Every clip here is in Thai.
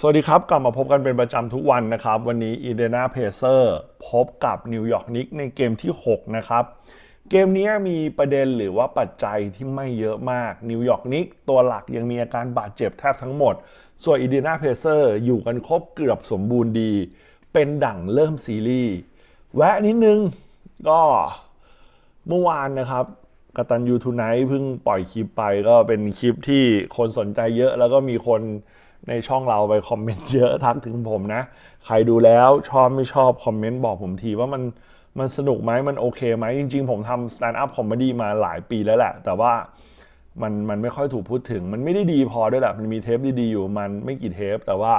สวัสดีครับ กลับมาพบกันเป็นประจำทุกวันนะครับ วันนี้อีเดนาเพเซอร์พบกับนิวยอร์กนิกในเกมที่ 6 นะครับ เกมนี้มีประเด็นหรือว่าปัจจัยที่ไม่เยอะมากนิวยอร์กนิกตัวหลักยังมีอาการบาดเจ็บแทบทั้งหมด ส่วนอีเดนาเพเซอร์อยู่กันครบเกือบสมบูรณ์ดี เป็นดั่งเริ่มซีรีส์แวะนิดนึงก็เมื่อวานนะครับกตันยูทูไนท์เพิ่งปล่อยคลิปไปก็เป็นคลิปที่คนสนใจเยอะแล้วก็มีคน ในช่องเราไปคอมเมนต์เยอะทักถึงผมนะ ใครดูแล้วชอบไม่ชอบคอมเมนต์บอกผมทีว่ามันมันสนุกไหมมันโอเคไหมจริง ๆ ผมทำสแตนด์อัพคอมเมดี้มาหลายปีแล้วแหละ แต่ว่ามันมันไม่ค่อยถูกพูดถึง มันไม่ได้ดีพอด้วยแหละ มันมีเทปดีๆอยู่มันไม่กี่เทป แต่ว่า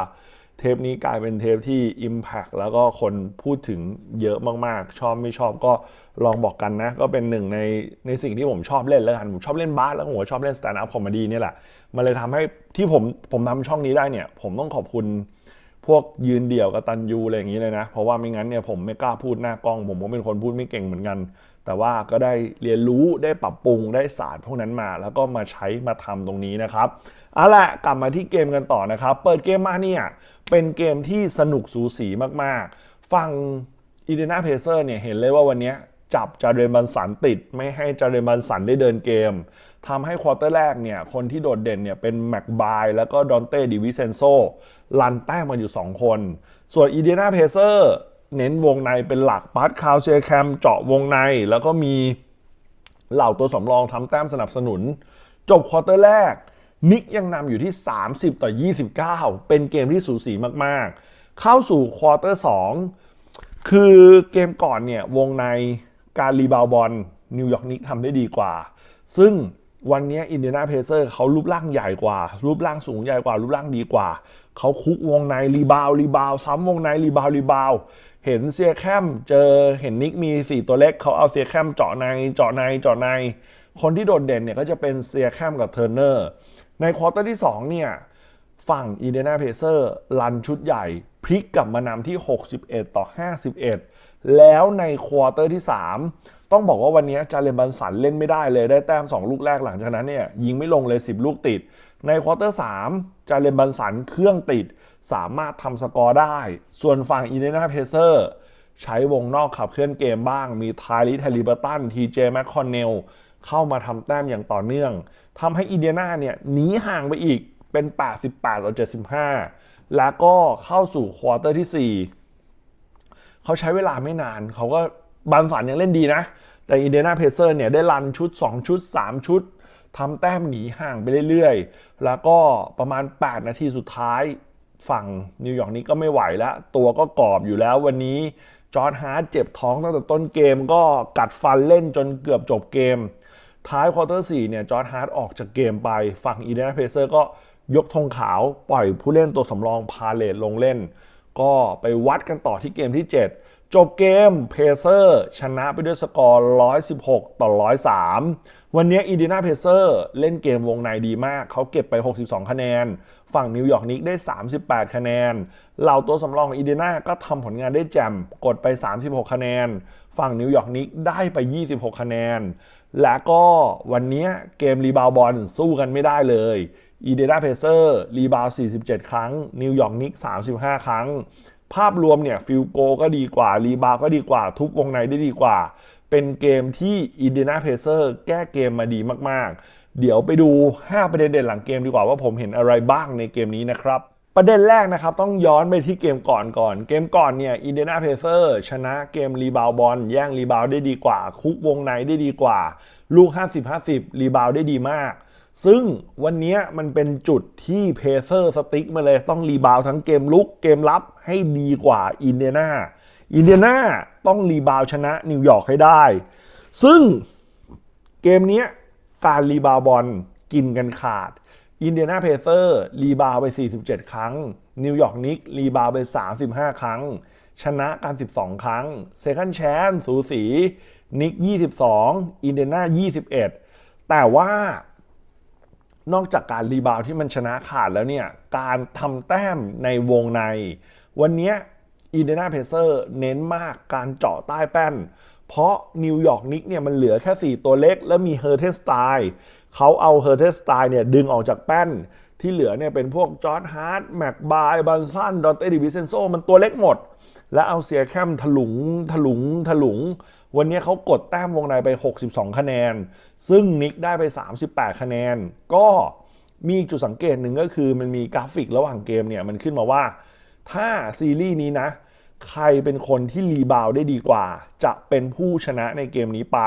เทปนี้กลายเป็นเทปที่ Impact แล้วก็คนพูดถึงเยอะมากๆ ชอบไม่ชอบก็ลองบอกกันนะ ก็เป็นหนึ่งในในสิ่งที่ผมชอบเล่นแล้วกัน ผมชอบเล่นบาสแล้วผมก็ชอบเล่นสแตนด์อัพคอมเมดี้นี่แหละ มันเลยทำให้ที่ผมผมทำช่องนี้ได้เนี่ย ผมต้องขอบคุณพวกยืนเดี่ยวกับตันยูอะไรอย่างนี้เลยนะ เพราะว่าไม่งั้นเนี่ยผมไม่กล้าพูดหน้ากล้อง ผมก็เป็นคนพูดไม่เก่งเหมือนกัน แต่ว่าก็ได้เรียนรู้ได้ปรับปรุงได้ศาสตร์พวกนั้นมา แล้วก็มาใช้มาทำตรงนี้นะครับเอาละกลับมาที่เกมกันต่อนะครับ เปิดเกมมาเนี่ยเป็นเกมที่สนุกสูสีมากๆฟังอีเดนาเพเซอร์เนี่ยเห็นเลยว่าวันนี้จับจาเรนบันสันติด ไม่ให้จาเรนบันสันได้เดินเกมทำให้ควอเตอร์แรกเนี่ยคนที่โดดเด่นเนี่ยเป็นแม็กบายแล้วก็ดอนเต้ดิวิเซนโซลันแต้มมาอยู่ 2 คน ส่วนอีเดนาเพเซอร์ เน้นวงในเป็นหลักปาร์ตคาวเชแคมเจาะวงใน แล้วก็มีเหล่าตัวสำรองทำแต้มสนับสนุน จบควอเตอร์แรก นิกยังนำอยู่ที่ 30 ต่อ 29 เป็นเกมที่สูสีมากๆ เข้าสู่ควอเตอร์ 2 คือเกมก่อนเนี่ย วงในการรีบาวบอลนิวยอร์กนิกทำได้ดีกว่า ซึ่ง วันนี้อินเดียนาเพเซอร์เขารูปร่างใหญ่กว่า รูปร่างสูงใหญ่กว่า รูปร่างดีกว่า เขาคุกวงในรีบาวรีบาวซ้ำวงในรีบาวรีบาวเห็นเซียแคมเจอเห็นนิกมี 4 ตัวเล็กเขาเอาเซียแคมเจาะในเจาะในเจาะใน คนที่โดดเด่นเนี่ยก็จะเป็นเซียแคมกับเทอร์เนอร์ในควอเตอร์ที่ 2 เนี่ย ฝั่งอีเดียนาเพเซอร์ลันชุดใหญ่พลิกกลับมานำที่ 61 ต่อ 51 แล้วในควอเตอร์ที่ 3 ต้องบอกว่าวันนี้จาเรนบันสันเล่นไม่ได้เลยได้แต้ม 2 ลูกแรกหลังจากนั้นเนี่ยยิงไม่ลงเลย 10 ลูกติด ในควอเตอร์3จาเรนบันสันเครื่องติด สามารถทำสกอร์ได้ ส่วนฝั่งอีเดนาเพเซอร์ใช้วงนอกขับเคลื่อนเกมบ้าง มีทายลิทเฮลิเบอร์ตันทีเจแมคคอนเนลเข้ามาทำแต้มอย่างต่อเนื่องทำให้อีเดียนาเนี่ยหนีห่างไปอีกเป็น 88ต่อ75 แล้วก็เข้าสู่ควอเตอร์ที่ 4 เขาใช้เวลาไม่นานเขาก็ บันฝันยังเล่นดีนะ แต่อินเดียนาเพเซอร์เนี่ยได้รันชุด 2 ชุด 3 ชุดทำแต้มหนีห่างไปเรื่อยๆ แล้วก็ประมาณ 8 นาทีสุดท้ายฝั่งนิวยอร์กนี้ก็ไม่ไหวแล้ว ตัวก็กรอบอยู่แล้ววันนี้จอร์ดฮาร์ดเจ็บท้องตั้งแต่ต้นเกมก็กัดฟันเล่นจนเกือบจบเกม ท้ายควอเตอร์4เนี่ยจอร์ดฮาร์ดออกจากเกมไปฝั่งอีเดนาเพเซอร์ก็ยกธงขาวปล่อยผู้เล่นตัวสำรองพาเลตลงเล่น ก็ไปวัดกันต่อที่เกมที่ 7 จบเกมเพเซอร์ชนะไปด้วยสกอร์ 116 ต่อ 103 วันนี้อีเดนาเพเซอร์เล่นเกมวงในดีมาก เขาเก็บไป 62 คะแนน ฝั่งนิวยอร์กนิกได้ 38 คะแนน เหล่าตัวสำรององอีเดนาก็ทำผลงานได้แจ่มกดไป 36 คะแนน ฝั่งนิวยอร์กนิกได้ไป 26 คะแนน และก็วันนี้เกมรีบาวบอลสู้กันไม่ได้เลยอีเดนาเพเซอร์รีบาว 47 ครั้ง นิวยอร์กนิก 35 ครั้ง ภาพรวมเนี่ยฟิลโกก็ดีกว่ารีบาวก็ดีกว่า ทุบวงในได้ดีกว่า เป็นเกมที่อินเดียนาเพเซอร์แก้เกมมาดีมากๆ เดี๋ยวไปดู 5 ประเด็นเด่นหลังเกมดีกว่าว่าผมเห็นอะไรบ้างในเกมนี้นะครับประเด็นแรกนะครับ ต้องย้อนไปที่เกมก่อนก่อน เกมก่อนเนี่ยอินเดียนาเพเซอร์ชนะเกมรีบาวบอลแย่งรีบาวได้ดีกว่า คุกวงในได้ดีกว่า ลูก 50-50 รีบาวได้ดีมาก ซึ่งวันนี้มันเป็นจุดที่เพเซอร์สติ๊กมาเลยต้องรีบาวทั้งเกมลุกเกมรับให้ดีกว่าอินเดียนาอินเดียนาต้องรีบาวชนะนิวยอร์กให้ได้ ซึ่งเกมนี้การรีบาวบอลกินกันขาด อินเดียนาเพเซอร์รีบาวไป 47 ครั้ง นิวยอร์กนิกรีบาวไป 35 ครั้ง ชนะกัน 12 ครั้งเซคันด์แชมป์สูสีนิก22 อินเดียนา21 แต่ว่า นอกจากการรีบาวที่มันชนะขาดแล้วเนี่ย การทำแต้มในวงใน วันนี้อินเดียนาเพเซอร์เน้นมากการเจาะใต้แป้น เพราะนิวยอร์กนิกเนี่ยมันเหลือแค่ 4 ตัวเล็ก แล้วมีเฮอร์เทสไตล์เขาเอาเฮอร์เทสไตล์เนี่ยดึงออกจากแป้น ที่เหลือเนี่ยเป็นพวกจอร์ดฮาร์ดแม็กบายบันซันดอนเตดิวิเซนโซมันตัวเล็กหมด แล้วเอาเสียแคมถลุงถลุงถลุง วันนี้เขากดแต้มวงในไป 62 คะแนน ซึ่งนิกได้ไป 38 คะแนน ก็มีจุดสังเกตหนึ่งก็คือมันมีกราฟิกระหว่างเกมเนี่ยมันขึ้นมาว่า ถ้าซีรีส์นี้นะ ใครเป็นคนที่รีบาวได้ดีกว่า จะเป็นผู้ชนะในเกมนี้ไป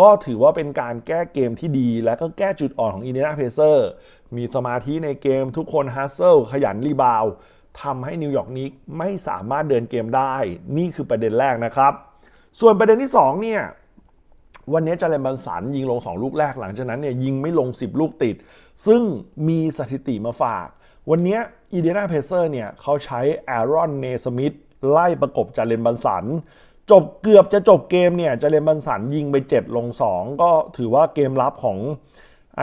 ก็ถือว่าเป็นการแก้เกมที่ดี และก็แก้จุดอ่อนของอินเดียนาเพเซอร์มีสมาธิในเกมทุกคนฮัสเซิลขยันรีบาวทำให้นิวยอร์กนิกไม่สามารถเดินเกมได้ นี่คือประเด็นแรกนะครับ ส่วนประเด็นที่2เนี่ยวันนี้จาเลนบันสันยิงลง 2 ลูกแรกหลังจากนั้นเนี่ยยิงไม่ลง 10 ลูกติด ซึ่งมีสถิติมาฝาก วันนี้อีเดียนาเพเซอร์เนี่ยเขาใช้แอรอนเนสมิธไล่ประกบจาเลนบันสันจบเกือบจะจบเกมเนี่ยจาเลนบันสันยิงไป 7 ลง 2 ก็ถือว่าเกมรับของไอ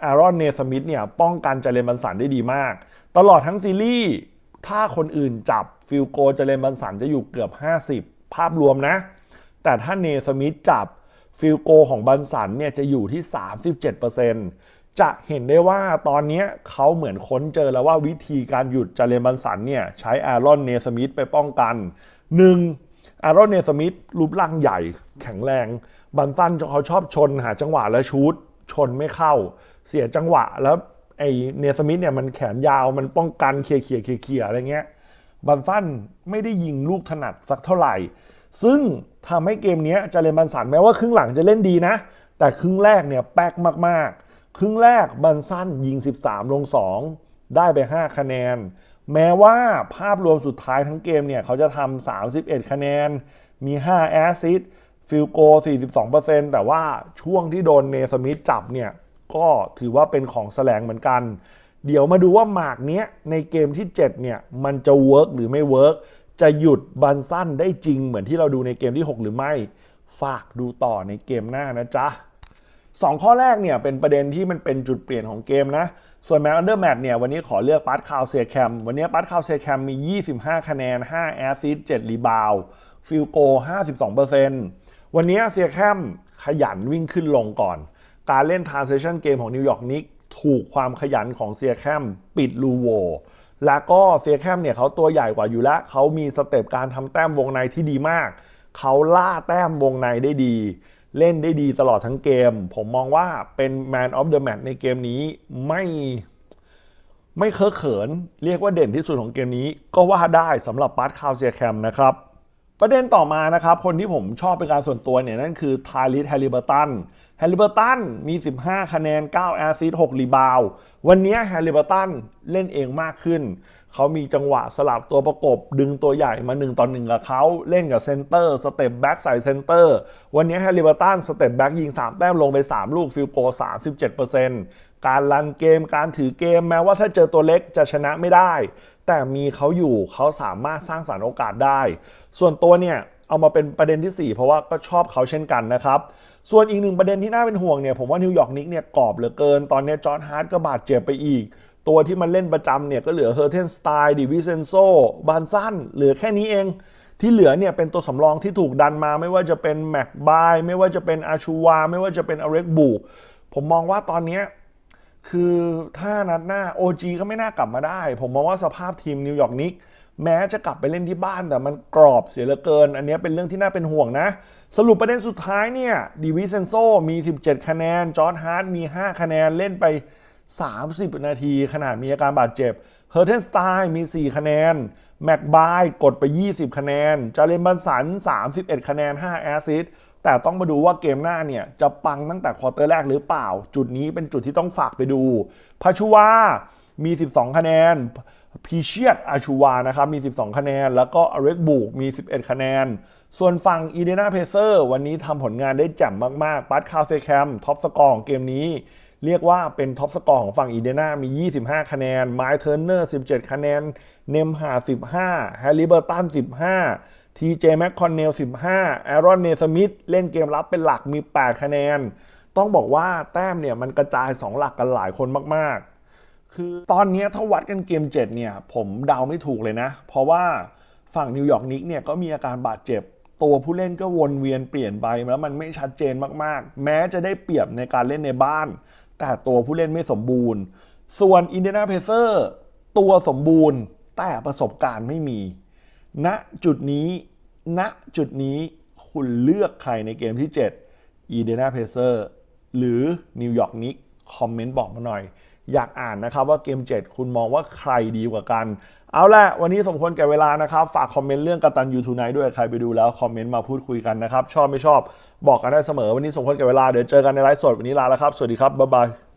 แอรอนเนสมิธเนี่ยป้องกันจาเลนบันสันได้ดีมาก ตลอดทั้งซีรีส์ถ้าคนอื่นจับฟิลโกจาเลนบันสันจะอยู่เกือบ 50 ภาพรวมนะ แต่ถ้าเนสมิธจับฟิลโกของบันสันเนี่ยจะอยู่ที่ 37%จะเห็นได้ว่าตอนนี้เขาเหมือนค้นเจอแล้วว่าวิธีการหยุดจาเลนบันสันเนี่ยใช้แอรอนเนสมิธไปป้องกัน 1. แอรอนเนสมิธรูปร่างใหญ่แข็งแรง บันสันเขาชอบชนหาจังหวะและชูดชนไม่เข้า เสียจังหวะแล้วไอเนสมิธเนี่ยมันแขนยาวมันป้องกันเคลียร์เคลียร์เคลียร์เคลียร์อะไรเงี้ย บันสันไม่ได้ยิงลูกถนัดสักเท่าไหร่ ซึ่งทำให้เกมนี้จาเลนบันสันแม้ว่าครึ่งหลังจะเล่นดีนะ แต่ครึ่งแรกเนี่ยแป๊กมากๆ ครึ่งแรกบันสันยิง 13 ลง 2 ได้ไป 5 คะแนน แม้ว่าภาพรวมสุดท้ายทั้งเกมเนี่ยเขาจะทำ31 คะแนน มี 5 แอสซิสฟิลโก 42%แต่ว่าช่วงที่โดนเนสมิธจับเนี่ยก็ถือว่าเป็นของแสลงเหมือนกัน เดี๋ยวมาดูว่าหมากเนี้ยในเกมที่ 7 เนี่ย มันจะเวิร์กหรือไม่เวิร์กจะหยุดบันสั้นได้จริงเหมือนที่เราดูในเกมที่ 6 หรือไม่ ฝากดูต่อในเกมหน้านะจ๊ะสองข้อแรกเนี่ยเป็นประเด็นที่มันเป็นจุดเปลี่ยนของเกมนะ ส่วนแมตช์อันเดอร์แมตเนี่ยวันนี้ขอเลือกปัตคาวเซียแคมวันนี้ปัตคาวเซียแคมมี 25 คะแนน 5 แอสซิสต์7รีบาวฟิลโก 52%วันนี้เซียแคมขยันวิ่งขึ้นลงก่อน การเล่น transition เกมของนิวยอร์กนิก ถูกความขยันของเซียแคมปิดลูโวแล้วก็เซียแคมเนี่ยเขาตัวใหญ่กว่าอยู่แล้วเขามีสเต็ปการทำแต้มวงในที่ดีมาก เขาล่าแต้มวงในได้ดี เล่นได้ดีตลอดทั้งเกม ผมมองว่าเป็น Man of the Match ในเกมนี้ไม่ไม่เคอะเขิน เรียกว่าเด่นที่สุดของเกมนี้ ก็ว่าได้สำหรับปาร์ตคาวเซียแคมนะครับ ประเด็นต่อมานะครับ คนที่ผมชอบเป็นการส่วนตัวเนี่ย นั่นคือทาริสแฮริเบอร์ตันแฮริเบอร์ตันมี 15 คะแนน 9 แอสซิสต์6รีบาว วันนี้แฮริเบอร์ตันเล่นเองมากขึ้น เขามีจังหวะสลับตัวประกบ ดึงตัวใหญ่มา 1 ต่อ 1 กับเขาเล่นกับเซนเตอร์ สเต็ปแบ็กใส่เซนเตอร์ วันนี้แฮริเบอร์ตันสเต็ปแบ็กยิง 3 แต้มลงไป 3 ลูกฟิลโก37% การรันเกม การถือเกมแม้ว่าถ้าเจอตัวเล็กจะชนะไม่ได้ แต่มีเขาอยู่เขาสามารถสร้างสารรค์โอกาสได้ ส่วนตัวเนี่ยเอามาเป็นประเด็นที่ 4 เพราะว่าก็ชอบเขาเช่นกันนะครับ ส่วนอีกหนึ่งประเด็นที่น่าเป็นห่วงเนี่ยผมว่านิวยอร์กนิกเนี่ยกรอบเหลือเกิน ตอนนี้จอร์นฮาร์ดก็บาดเจ็บไปอีก ตัวที่มันเล่นประจำเนี่ยก็เหลือเฮอร์เทนสไตล์ดิวิเซนโซบานซันเหลือแค่นี้เอง ที่เหลือเนี่ยเป็นตัวสำรองที่ถูกดันมา ไม่ว่าจะเป็นแม็กบายไม่ว่าจะเป็นอาชูวา ไม่ว่าจะเป็นอเร็กบูผมมองว่าตอนเนี้ย คือถ้านัดหน้า OG ก็ไม่น่ากลับมาได้ ผมมองว่าสภาพทีมนิวยอร์กนิกแม้จะกลับไปเล่นที่บ้านแต่มันกรอบเสียเหลือเกิน อันนี้เป็นเรื่องที่น่าเป็นห่วงนะ สรุปประเด็นสุดท้ายเนี่ยดิวิเซนโซมี 17 คะแนน จอร์ดฮาร์ดมี 5 คะแนนเล่นไป 30 นาทีขนาดมีอาการบาดเจ็บเฮอร์เทนสไตน์มี 4 คะแนน แม็กบายกดไป 20 คะแนนจาเลนบันสัน 31 คะแนน 5 แอซิส แต่ต้องมาดูว่าเกมหน้าเนี่ย จะปังตั้งแต่ควอเตอร์แรกหรือเปล่า จุดนี้เป็นจุดที่ต้องฝากไปดูพาชูวามี 12 คะแนนพีเชียตอาชูวานะครับมี 12 คะแนน แล้วก็อเร็กบุกมี 11 คะแนน ส่วนฝั่งอีเดนาเพเซอร์วันนี้ทำผลงานได้แจ่มมาก ๆ ปัตคาวเซแคมท็อปสกอร์ของเกมนี้ เรียกว่าเป็นท็อปสกอร์ของฝั่งอีเดนามี 25 คะแนนไมล์เทอร์เนอร์ 17 คะแนน เนมหา 15 แฮร์ริเบอร์ตัน 15 ทีเจแมคคอนเนล15แอรอนเนสมิธเล่นเกมรับเป็นหลักมี 8 คะแนน ต้องบอกว่าแต้มเนี่ยมันกระจาย 2 หลักกันหลายคนมากๆ คือตอนนี้ถ้าวัดกันเกม 7 เนี่ย ผมเดาไม่ถูกเลยนะ เพราะว่าฝั่งนิวยอร์กนิกเนี่ยก็มีอาการบาดเจ็บ ตัวผู้เล่นก็วนเวียนเปลี่ยนไปแล้วมันไม่ชัดเจนมากๆ แม้จะได้เปรียบในการเล่นในบ้าน แต่ตัวผู้เล่นไม่สมบูรณ์ ส่วนอินเดียนาเพเซอร์ตัวสมบูรณ์แต่ประสบการณ์ไม่มีณจุดนี้ ณจุดนี้คุณเลือกใครในเกมที่ 7 อีเดนาเพเซอร์หรือนิวยอร์กนิกคอมเมนต์บอกมาหน่อย อยากอ่านนะครับว่าเกม 7 คุณมองว่าใครดีกว่ากัน เอาละวันนี้สมควรแก่เวลานะครับ ฝากคอมเมนต์เรื่องกตันยูทูไนด้วยใครไปดูแล้วคอมเมนต์มาพูดคุยกันนะครับ ชอบไม่ชอบบอกกันได้เสมอ วันนี้สมควรแก่เวลาเดี๋ยวเจอกันในไลฟ์สดวันนี้ลาแล้วครับสวัสดีครับบ๊ายบาย